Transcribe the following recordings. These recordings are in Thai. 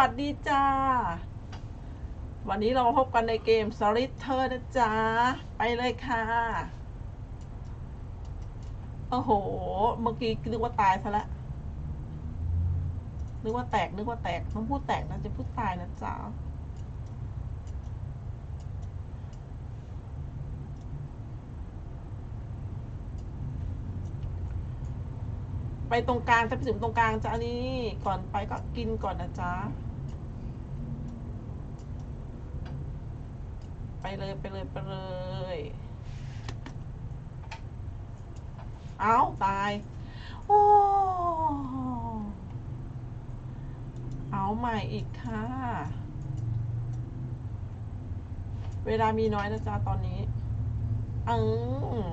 วัสดีจ้า วันนี้เรามาพบกันในเกม s o l i t a r นะจ๊ะ ไปเลยค่ะ โอ้โห เมื่อกี้นึกว่าตายซะแล้วนึกว่าแตก นึกว่าแตก ต้องพูดแตกนะจะพูดตายนะจ๊ะไปตรงกลางจะไปถึงตรงกลางจ้ะนนี้ก่อนไปก็กินก่อนนะจ๊ะ ไปเลยไปเลยไปเลย เอาตาย โอ้ เอาใหม่อีกค่ะ เวลามีน้อยนะจ๊ะตอนนี้อืม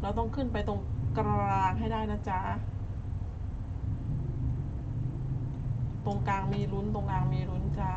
เราต้องขึ้นไปตรงกลางให้ได้นะจ๊ะ ตรงกลางมีลุ้นตรงกลางมีลุ้นจ้า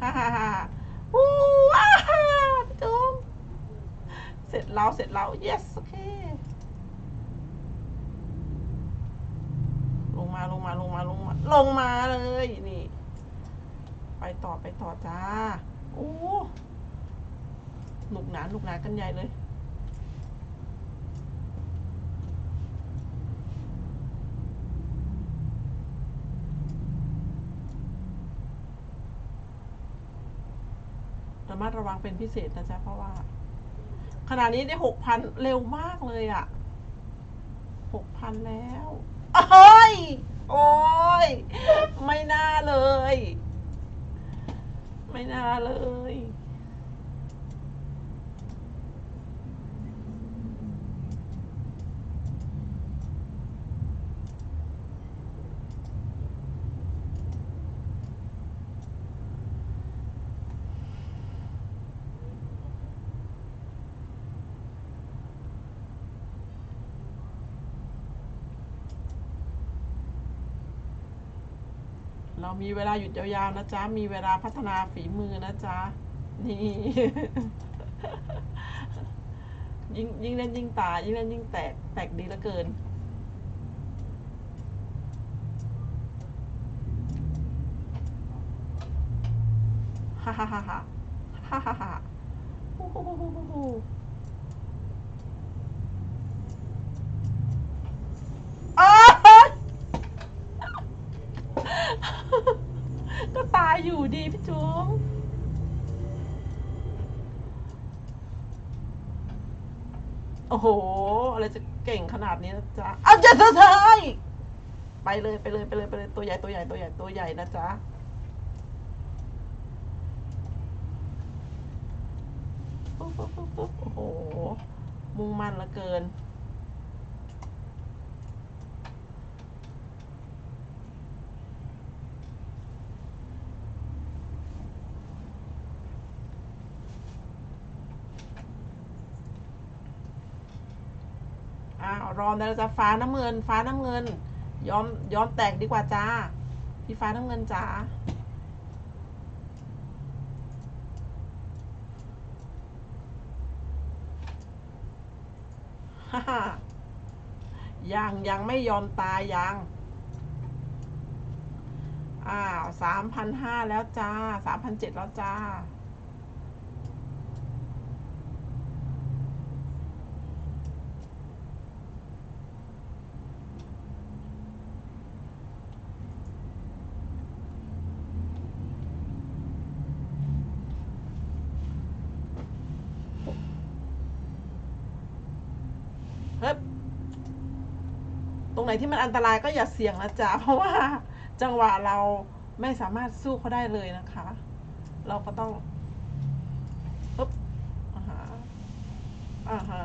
ฮ่าฮ่าฮ่าอู้ว้าพี่จุ๊ม เร็จแล้วเสร็จแล้ว yes โอเค ลงมาลงมาลงมาลงมา ลงมาเลย นี่ ไปต่อไปต่อจ้า โอ้หนุกหนาหนุกหนากันใหญ่เลยระมัดระวังเป็นพิเศษนะจ๊ะเพราะว่า ขณะนี้ได้หกพันเร็วมากเลยอะ่ะหกพันแล้วโอ้ย โอ้ย ไม่น่าเลย ไม่น่าเลย เรามีเวลาหยุดยาวๆนะจ๊ะ มีเวลาพัฒนาฝีมือนะจ๊ะ นี่ ยิ่งยิ่งเล่นยิ่งตา ยิ่งเล่นยิ่งแตก แตกดีเหลือเกิน ฮ่าฮ่าฮ่าฮ่าฮ่าฮ่าฮ่าฮู้ฮู้ฮู้ฮู้ฮู้อ้าวก็ตาย อยู่ดีพี่จุ๋มโอ้โห อะไรจะเก่งขนาดนี้นะจ๊ะอาจะเธอเธอไปเลยไปเลยไปเลยไปเลยตัวใหญ่ตัวใหญ่ตัวใหญ่ตัวใหญ่นะจ๊ะปุ๊บปุ๊บปุ๊บปุ๊บโอ้โห มุ่งมั่นเหลือเกิน อ้ารอแล้วจะฟ้าน้ำเงิน ฟ้าน้ำเงิน ย้อมย้อมแตกดีกว่าจ้า พี่ฟ้าน้ำเงินจ้าฮ่าฮ่ายังยังไม่ยอมตายยัง อ้าวสามพันห้าแล้วจ้าสามพันเจ็ดแล้วจ้า เฮ้ยตรงไหนที่มันอันตรายก็อย่าเสี่ยงนะจ๊ะเพราะว่าจังหวะเราไม่สามารถสู้เขาได้เลยนะคะ เราก็ต้องปึ๊บอ่าฮะอ่าฮะ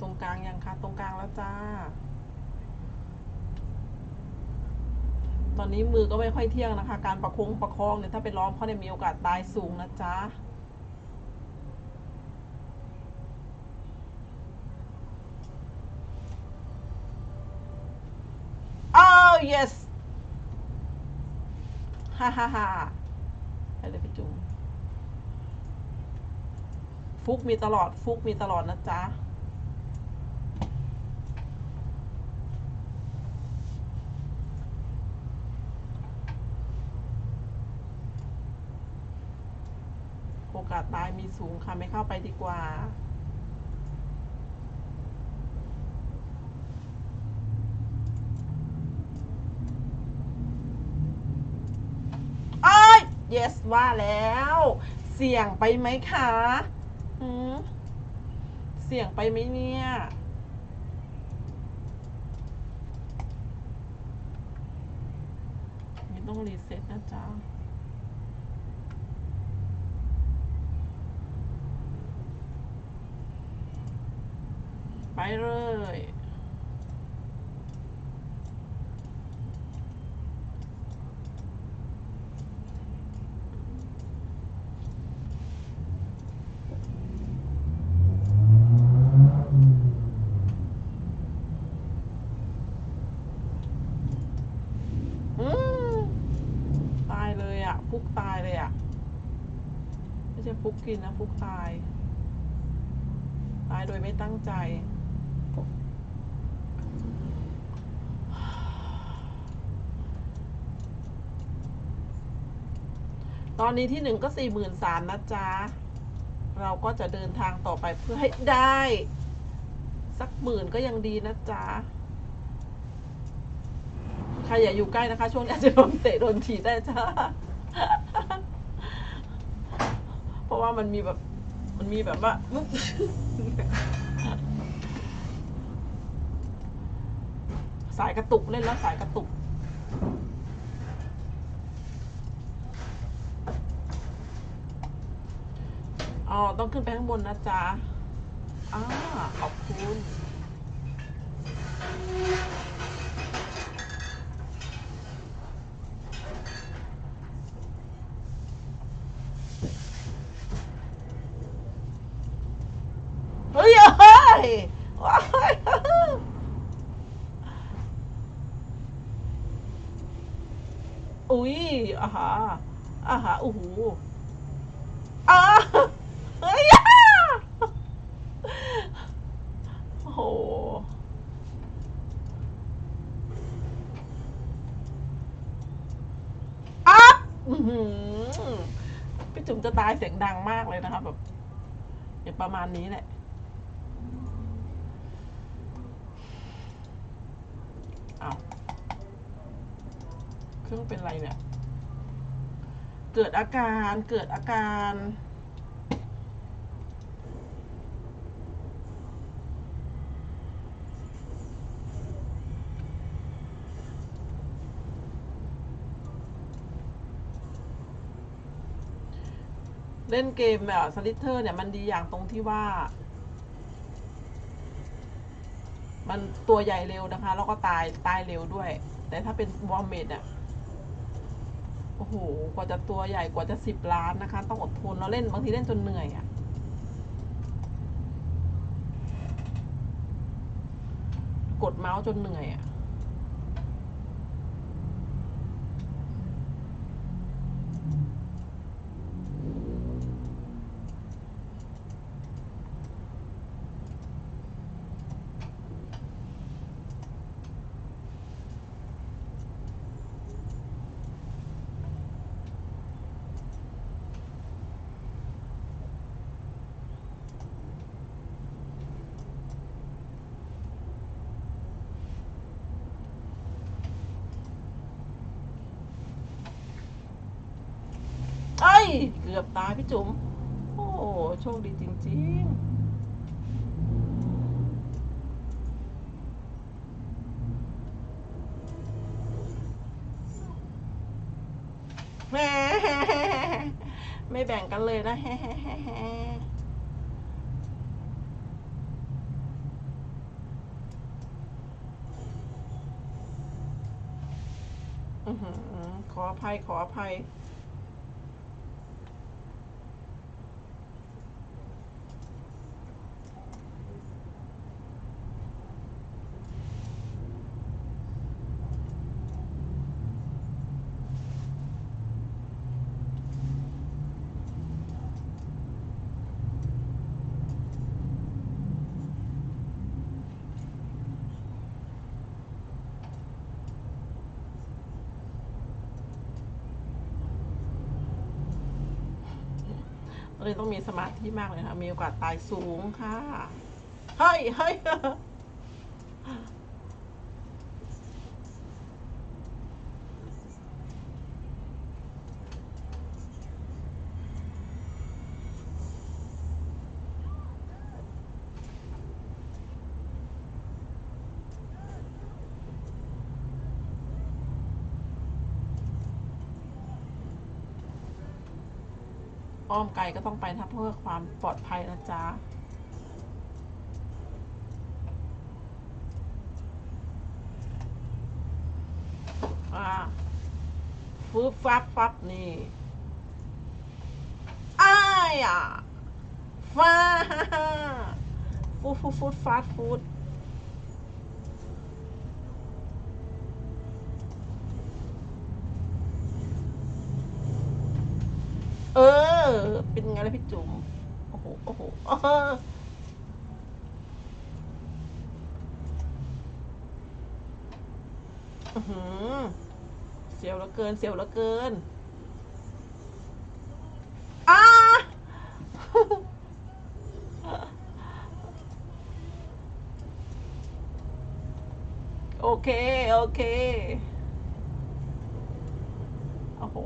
ตรงกลางยังคะตรงกลางแล้วจ้า ตอนนี้มือก็ไม่ค่อยเที่ยงนะคะ การประคองประคองเนี่ยถ้าไปล้อมเขาเนี่ยมีโอกาสตายสูงนะจ๊ะโอ้ yes ฮ่าฮ่าฮ่าอะไรพี่จุ๋มฟุกมีตลอดฟุกมีตลอดนะจ๊ะ กาสตายมีสูงค่ะ ไม่เข้าไปดีกว่า โอ้ย yes ว่าแล้ว เสี่ยงไปไหมคะหืมเสี่ยงไปไหมเนี่ยไม่ต้องรีเซ็ตนะจ๊ะ ไปเลย ตายเลยอะพุกตายเลยอะไม่พุกกินนะ พุกตาย ตายโดยไม่ตั้งใจ ตอนนี้ที่หนึ่งก็สี่หมื่นสามนะจ๊ะ เราก็จะเดินทางต่อไปเพื่อให้ได้ สักหมื่นก็ยังดีนะจ๊ะ ใครอย่าอยู่ใกล้นะคะ ช่วงนี้อาจจะโดนเตะโดนถีบได้จ้าเพราะว่ามันมีแบบ มันมีแบบว่าสายกระตุกเล่นแล้วสายกระตุก อ๋อ ต้องขึ้นไปข้างบนนะจ๊ะอ่าขอบคุณเฮ้ยเฮ้ยว้ายอุ้ยอ่าฮะอ่าฮะโอ้โหอ่า มจะตายเสียงดังมากเลยนะคะแบบอย่างประมาณนี้แหละเอาเครื่องเป็นไรเนี่ย เกิดอาการเกิดอาการ เล่นเกมแบบสลิเทอร์เนี่ยมันดีอย่างตรงที่ว่า มันตัวใหญ่เร็วนะคะ แล้วก็ตายตายเร็วด้วย แต่ถ้าเป็นวอร์เมดอะโอ้โห กว่าจะตัวใหญ่กว่าจะสิบล้านนะคะ ต้องอดทนเราเล่นบางทีเล่นจนเหนื่อยอะกดเมาส์จนเหนื่อยอะือบตายพี่จุ๋ม โอ้โชคดีจริง ๆแม่ไม่แบ่งกันเลยนะขออภัยขออภัย เลยต้องมีสมาธิมากเลยค่ะ มีโอกาสตายสูงค่ะ เฮ้ยเฮ้ย อ้อมไกลก็ต้องไปนะเพื่อความปลอดภัยนะจ๊ะฟืบฟับฟับนี่อ้ายอะฟ้าฟูดฟูดฟูดฟาสต์ฟูดเออ เป็น ไงล่ะพี่จุ๋มโอ้โหโอ้โหเอออื้อหือเสียวเหลือเกิน เสียวเหลือเกินอ้าโอเค โอเค โอ้โห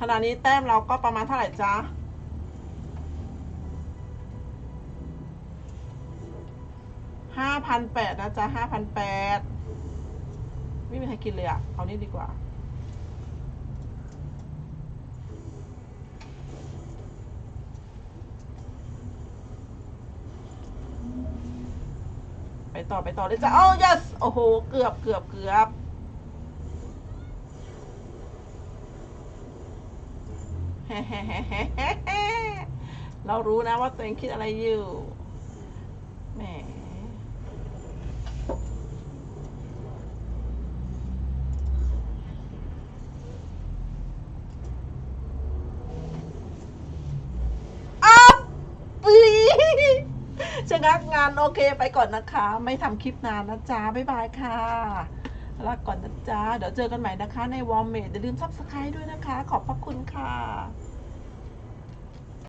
ขณะนี้แต้มเราก็ประมาณเท่าไหร่จ๊ะห้าพันแปดนะจ๊ะห้าพันแปดไม่มีใครกินเลยอะเอานี่ดีกว่า ไปต่อไปต่อเลยจ้ะโอ้ yes โอ้โห เกือบเกือบเกือบ แฮ่แฮ่แฮ่แฮ่แฮ่แฮ่ เรารู้นะว่าตัวเองคิดอะไรอยู่แหมอ้าปีชะงักงานโอเคไปก่อนนะคะ ไม่ทำคลิปนานนะจ๊ะ บ๊ายบายค่ะ ลาก่อนนะจ๊ะ เดี๋ยวเจอกันใหม่นะคะในวอลเมดอย่าลืมซับสไครต์ด้วยนะคะ ขอบพระคุณค่ะ